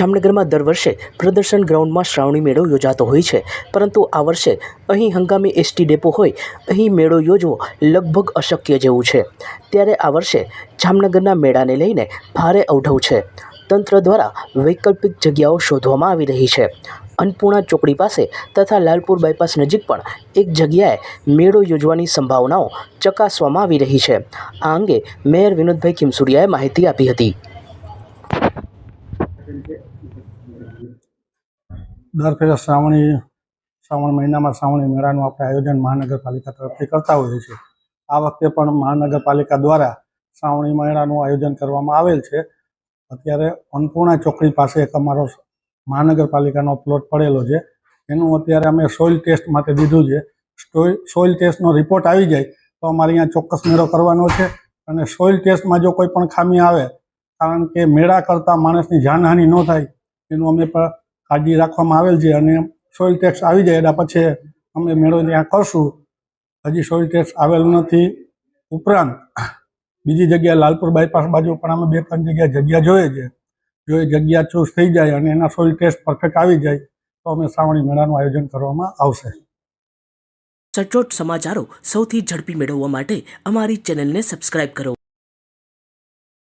જામનગરમાં દર વર્ષે પ્રદર્શન ગ્રાઉન્ડમાં શ્રાવણી મેળો યોજાતો હોય છે. પરંતુ આ વર્ષે અહીં હંગામી એસટી ડેપો હોય, અહીં મેળો યોજવો લગભગ અશક્ય જેવું છે. ત્યારે આ વર્ષે જામનગરના મેળાને લઈને ભારે અવઢવ છે. તંત્ર દ્વારા વૈકલ્પિક જગ્યાઓ શોધવામાં આવી રહી છે. અન્નપૂર્ણા ચોકડી પાસે તથા લાલપુર બાયપાસ નજીક પણ એક જગ્યાએ મેળો યોજવાની સંભાવનાઓ ચકાસવામાં આવી રહી છે. આ અંગે મેયર વિનોદભાઈ કિમસુરિયાએ માહિતી આપી હતી. દર ફેરે શ્રાવણી, શ્રાવણ મહિનામાં શ્રાવણી મેળાનું આપણે આયોજન મહાનગરપાલિકા તરફથી કરતા હોઈએ છીએ. આ વખતે પણ મહાનગરપાલિકા દ્વારા શ્રાવણી મેળાનું આયોજન કરવામાં આવેલ છે. અત્યારે અન્નપૂર્ણા ચોકડી પાસે એક અમારો મહાનગરપાલિકાનો પ્લોટ પડેલો છે. એનું અત્યારે અમે સોઇલ ટેસ્ટ માટે દીધું છે. સોઇલ ટેસ્ટનો રિપોર્ટ આવી જાય તો અમારે અહીંયા ચોક્કસ મેળો કરવાનો છે. અને સોઇલ ટેસ્ટમાં જો કોઈ પણ ખામી આવે કારણ કે મેળા કરતાં માણસની જાનહાનિ ન થાય, એનું અમે પણ કાળજી રાખવામાં આવેલ છે અને સોઇલ ટેક્સ આવી જાય એના પછી અમે મેળો ત્યાં કરશું. હજી સોઇલ ટેક્સ આવેલ નથી. ઉપરાંત બીજી જગ્યાએ લાલપુર બાયપાસ બાજુ પણ અમે બે ત્રણ જગ્યાએ જગ્યા જોઈએ છે. જો એ જગ્યા ચૂઝ થઈ જાય અને એના સોઇલ ટેસ્ટ પરફેક્ટ આવી જાય, તો અમે શ્રાવણી મેળાનું આયોજન કરવામાં આવશે. સચોટ સમાચારો સૌથી ઝડપી મેળવવા માટે અમારી ચેનલને સબસ્ક્રાઇબ કરો.